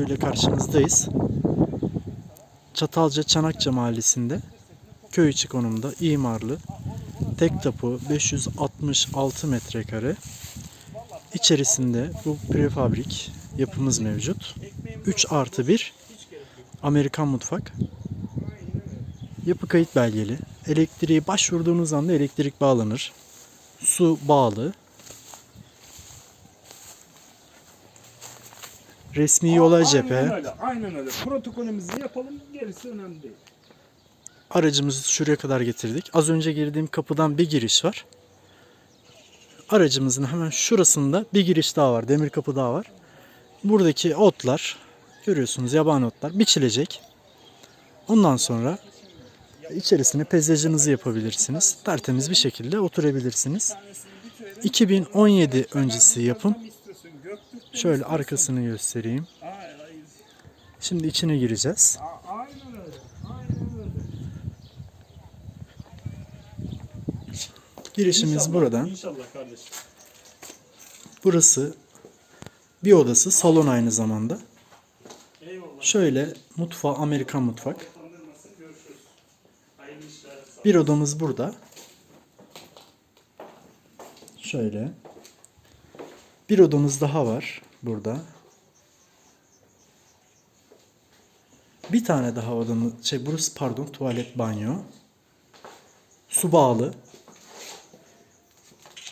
köyüyle karşınızdayız. Çatalca Çanakça mahallesinde köy içi konumda imarlı tek tapu 566 metrekare içerisinde bu prefabrik yapımız mevcut. 3 artı 1 Amerikan mutfak. Yapı kayıt belgeli. Elektriği başvurduğunuz anda elektrik bağlanır. Su bağlı. Resmi yola cephe. Aynen öyle, aynen öyle. Protokolümüzü yapalım, gerisi önemli değil. Aracımızı şuraya kadar getirdik. Az önce girdiğim kapıdan bir giriş var. Aracımızın hemen şurasında bir giriş daha var. Demir kapı daha var. Buradaki otlar görüyorsunuz yabani otlar biçilecek. Ondan sonra içerisine peyzajınızı yapabilirsiniz. Tertemiz bir şekilde oturabilirsiniz. 2017 öncesi yapım. Şöyle arkasını göstereyim. Şimdi içine gireceğiz. Girişimiz İnşallah, buradan. İnşallah kardeşim. Burası bir odası, salon aynı zamanda. Eyvallah. Şöyle mutfağı Amerikan mutfak. Bir odamız burada. Şöyle. Bir odamız daha var burada. Bir tane daha odamız, şey burası pardon tuvalet banyo. Su bağlı.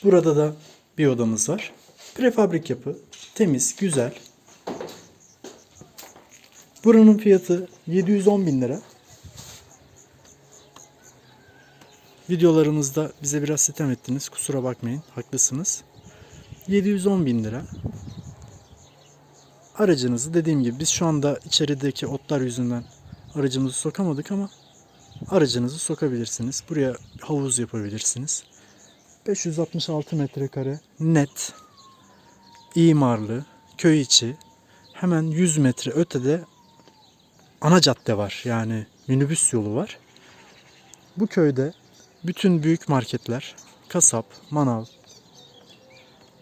Burada da bir odamız var. Prefabrik yapı. Temiz, güzel. Buranın fiyatı 710 bin lira. Videolarımızda bize biraz sitem ettiniz. Kusura bakmayın. Haklısınız. 710 bin lira. Aracınızı dediğim gibi biz şu anda içerideki otlar yüzünden aracımızı sokamadık ama aracınızı sokabilirsiniz. Buraya havuz yapabilirsiniz. 566 metrekare net imarlı köy içi hemen 100 metre ötede ana cadde var. Yani minibüs yolu var. Bu köyde bütün büyük marketler, kasap, manav,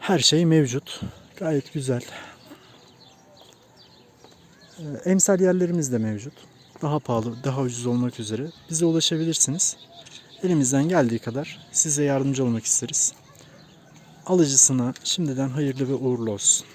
her şey mevcut. Gayet güzel. Ee, Emsal yerlerimiz de mevcut. Daha pahalı, daha ucuz olmak üzere. Bize ulaşabilirsiniz. Elimizden geldiği kadar size yardımcı olmak isteriz. Alıcısına şimdiden hayırlı ve uğurlu olsun.